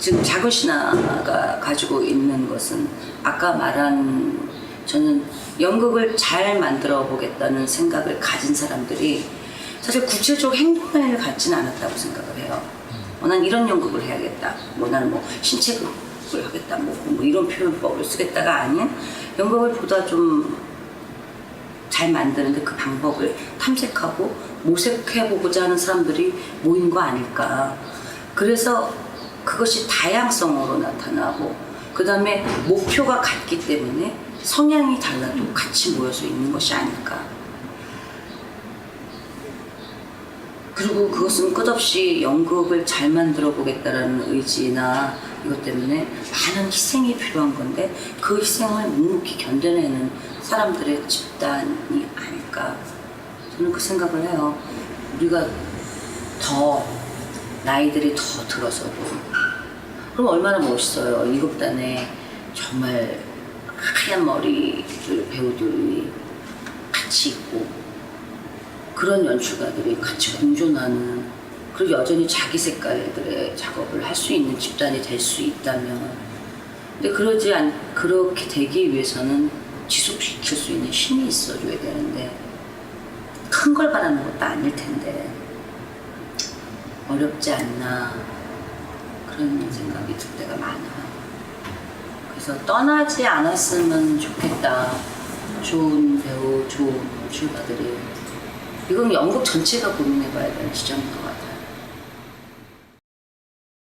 지금 작은 신화가 가지고 있는 것은 아까 말한 저는 연극을 잘 만들어 보겠다는 생각을 가진 사람들이 사실 구체적 행동을 갖지는 않았다고 생각을 해요. 어, 난 이런 연극을 해야겠다. 뭐 나는 뭐 신체극을 하겠다. 뭐, 뭐 이런 표현법을 쓰겠다가 아닌 연극을 보다 좀 잘 만드는데 그 방법을 탐색하고 모색해보고자 하는 사람들이 모인 거 아닐까. 그래서 그것이 다양성으로 나타나고, 그 다음에 목표가 같기 때문에 성향이 달라도 같이 모여서 있는 것이 아닐까. 그리고 그것은 끝없이 연극을 잘 만들어 보겠다라는 의지나 이것 때문에 많은 희생이 필요한 건데 그 희생을 묵묵히 견뎌내는 사람들의 집단이 아닐까 저는 그 생각을 해요. 우리가 더 나이들이 더 들어서도 그럼 얼마나 멋있어요. 이 극단에. 정말 하얀 머리를 배우들이 같이 있고 그런 연출가들이 같이 공존하는 그리고 여전히 자기 색깔들의 작업을 할 수 있는 집단이 될 수 있다면. 근데 그러지 않 그렇게 되기 위해서는 지속시킬 수 있는 힘이 있어줘야 되는데 큰 걸 바라는 것도 아닐 텐데 어렵지 않나 그런 생각이 들 때가 많아. 그래서 떠나지 않았으면 좋겠다. 좋은 배우, 좋은 연출가들이 이건 연극 전체가 고민해봐야 되는 지점인 것 같아요.